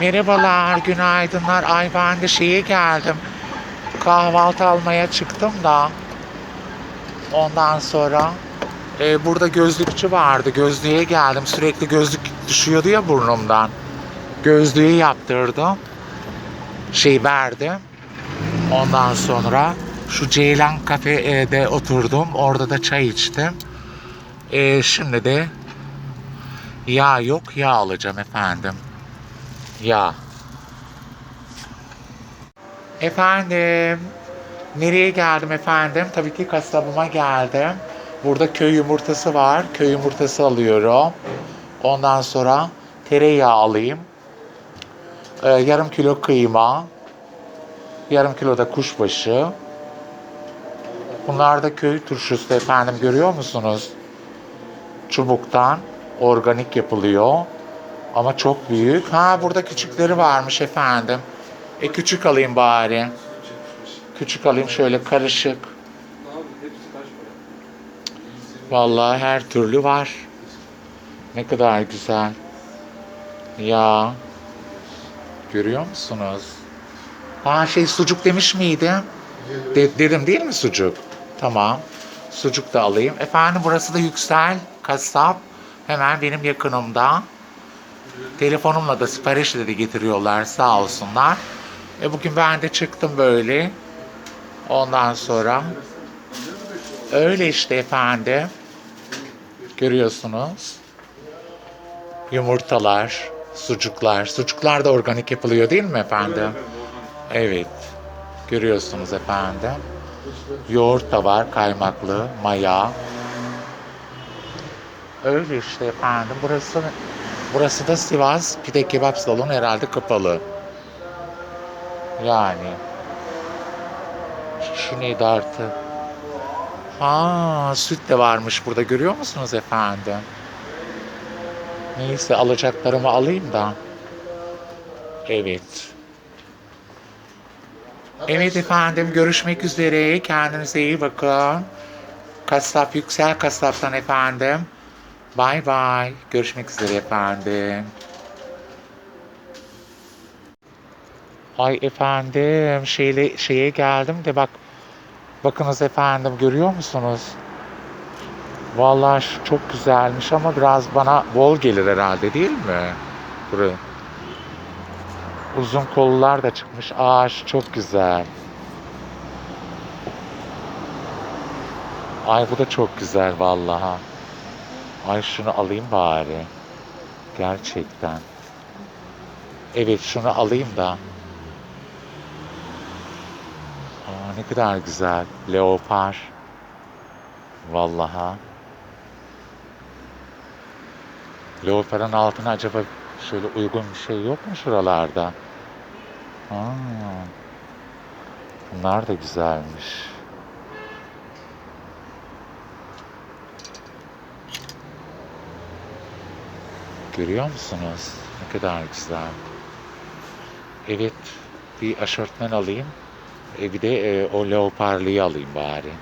Merhabalar, günaydınlar. Ay ben de şeye geldim. Kahvaltı almaya çıktım da. Ondan sonra e, burada gözlükçü vardı. Gözlüğe geldim. Sürekli gözlük düşüyordu ya burnumdan. Gözlüğü yaptırdım. Şey verdim. Ondan sonra şu Ceylan kafede oturdum. Orada da çay içtim. E, şimdi de yağ yok. Yağ alacağım efendim. Yağ. Efendim. Nereye geldim efendim? Tabii ki kasabıma geldim. Burada köy yumurtası var. Köy yumurtası alıyorum. Ondan sonra tereyağı alayım. Ee, yarım kilo kıyma. Yarım kilo da kuşbaşı. Bunlar da köy turşusu efendim görüyor musunuz? Çubuktan organik yapılıyor. Ama çok büyük. Ha burada küçükleri varmış efendim. E küçük alayım bari. Küçük alayım şöyle karışık. Vallahi her türlü var. Ne kadar güzel. Ya. Görüyor musunuz? Ha şey sucuk demiş miydim? De- dedim değil mi sucuk? Tamam. Sucuk da alayım. Efendim burası da Yüksel Kasap. Hemen benim yakınımda. Telefonumla da siparişle de getiriyorlar sağ olsunlar. E bugün ben de çıktım böyle. Ondan sonra öyle işte efendim. Görüyorsunuz. Yumurtalar, sucuklar. Sucuklar da organik yapılıyor değil mi efendim? Evet. Görüyorsunuz efendim. Yoğurt da var, kaymaklı, maya. Öyle işte efendim. Burası burası da Sivas Pide Kebap Salonu herhalde kapalı. Yani. Şu neydi artı? Ha, süt de varmış burada görüyor musunuz efendim? Neyse alacaklarımı alayım da. Evet. Evet efendim görüşmek üzere. Kendinize iyi bakın. Kasap Yüksel Kasap'tan efendim. Bay bay. Görüşmek üzere efendim. Ay efendim şeyle şeye geldim de bak bakınız efendim görüyor musunuz? Vallahi çok güzelmiş ama biraz bana bol gelir herhalde değil mi? Burası. Uzun kollar da çıkmış. Ağaç çok güzel. Ay bu da çok güzel vallahi. Ay şunu alayım bari. Gerçekten. Evet şunu alayım da. Aa, ne kadar güzel. Leopar. Vallaha. Leopar'ın altına acaba şöyle uygun bir şey yok mu şuralarda? Aa, bunlar da güzelmiş. Görüyor musunuz? Ne kadar güzel. Evet, bir aşortmen alayım. E bir de e, o leoparlıyı alayım bari.